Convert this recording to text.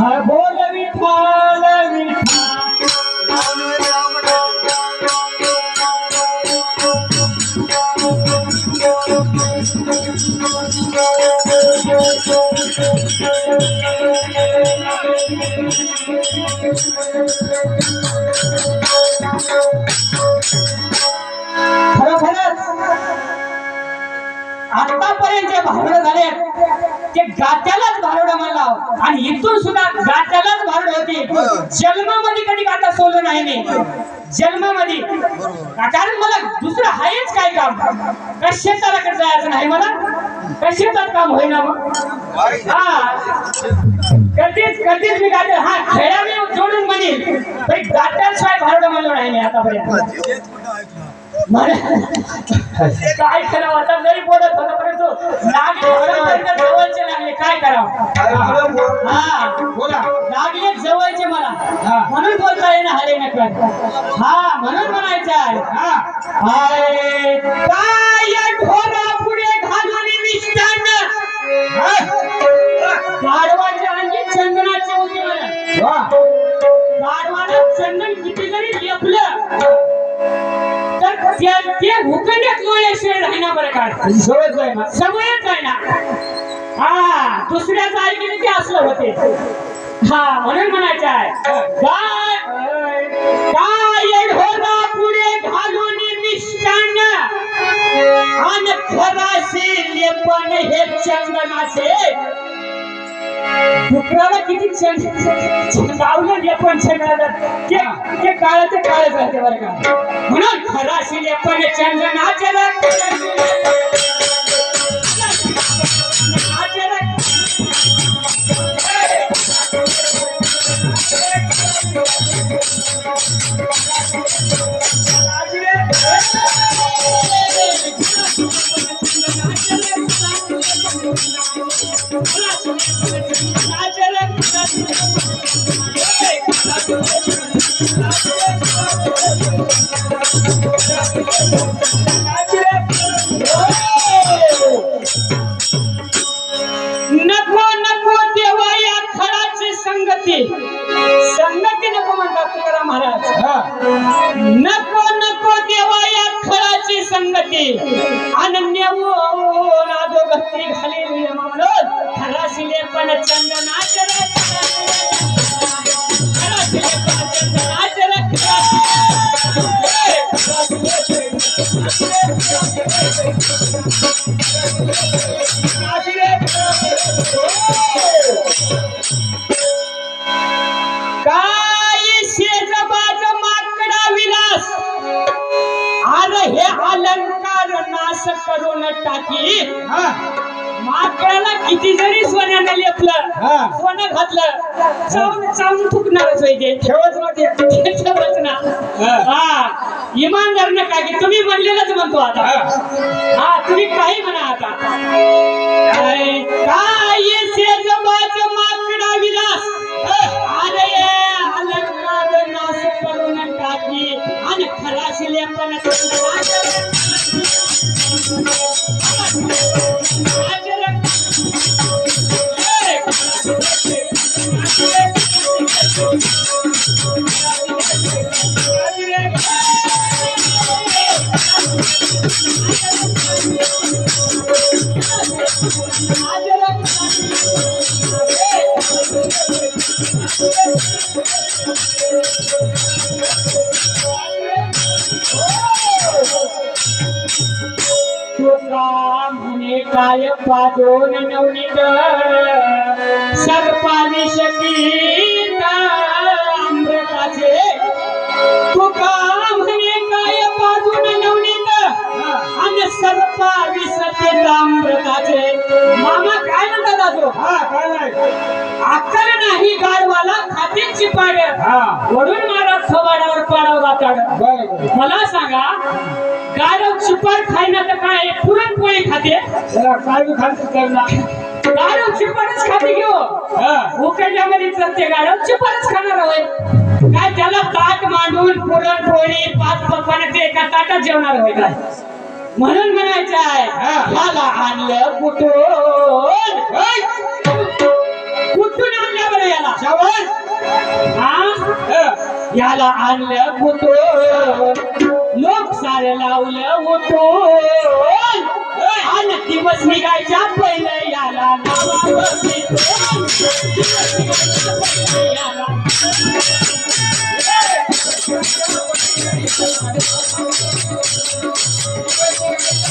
हा, बोल विठ्ठल विठ्ठल खरोखरच आतापर्यंत जे भारुड झाले ते गात्यालाच भारुड म्हणला आणि इथून सुद्धा गात्यालाच भारुड होती. जन्मामध्ये कधी गाता सोडलं नाही मी. जन्मामध्ये. कारण मला दुसरं आहेच काय काम? का शेताकडे जायचं नाही मला? का शेतात काम होईना मग? हा. कधीच कधीच मी गाते हा खेळा मी जोडून म्हणेल तरी गात्याशिवाय भारुड म्हणलो नाही मी आतापर्यंत. काय करावं आता? नाही बोलत होता परंतु लागले जवळचे लागले. काय करावं? हा. बोला लागले जवळचे मला. म्हणून बोलता येणं हरे नकर हा म्हणून म्हणायचं आहे. हा. हाय, काय ढोरा पुढे घालून मिष्टान गाढवाच्या अंगी चंदनाचे होते मला चंदन किती जरी लेपलं तर त्या ते हुकण्यात लोळ्याशिवाय बरं ना. सवयच आहे ना. हा. दुसऱ्याचं ऐकले ते असलं होते? हा म्हणून म्हणायचं आहे. काय काय पुढे घालून मिष्टान आणि खरासे लेपण हे चंदनाचे. डुकराला किती लावलं लेपण चंदनाचं? ते ते काळाचे काळच राहते बरं का. म्हणून खराशी लेपण चंद्र नाचर रक्त नको नको देवा या खळाची संगती. संगती नको म्हणतात तुकाराम महाराज. नको नको देवा या खळाची संगती. अनन्य म्हणून खराशिले पण चंदनाचे काय शेजबाज माकडा विलास अरे हे अलंकार नाश करून टाकी माकडाला किती जरी सोन्यानं लेपलं. सोनं घातलं. चावून चावून थुकणारच होते ठेवत ना हा. हा. इमानदार न काय की तुम्ही म्हणलेलंच म्हणतो आता. हा. तुम्ही काही म्हणा आता. काय काय शेजबाज माकडा विलास? अरे अलंकार नाश करून टाकी. आणि खराशिले पण तुका म्हणे काय पाजोन नवनीत अमृताचे मामा काय म्हणतात आजो हा काय नाही. अक्कल नाही गाडवाला खाते चिपाड हा. वडून मारा खवाडावर पाडाव बरं मला सांगा गाडव चिपाड खायना तर काय पुरणपोळी खाते? त्याला काय खायचं करणार गाडव चिपाडच खाते घेऊ हा? उकडल्यामध्ये चलते गाडव चिपाडच खाणार होय. काय त्याला ताट मांडून पुरणपोळी पाच ते एका ताटात जेवणार होय काय? म्हणून म्हणायचं आहे ह्याला आणलं कुठून? कुठून आणलं बरं याला? जवळ हा? याला आणलं कुठून? लोक सारे लावलं उठून. आणि दिवस निघायच्या पहिलं याला याला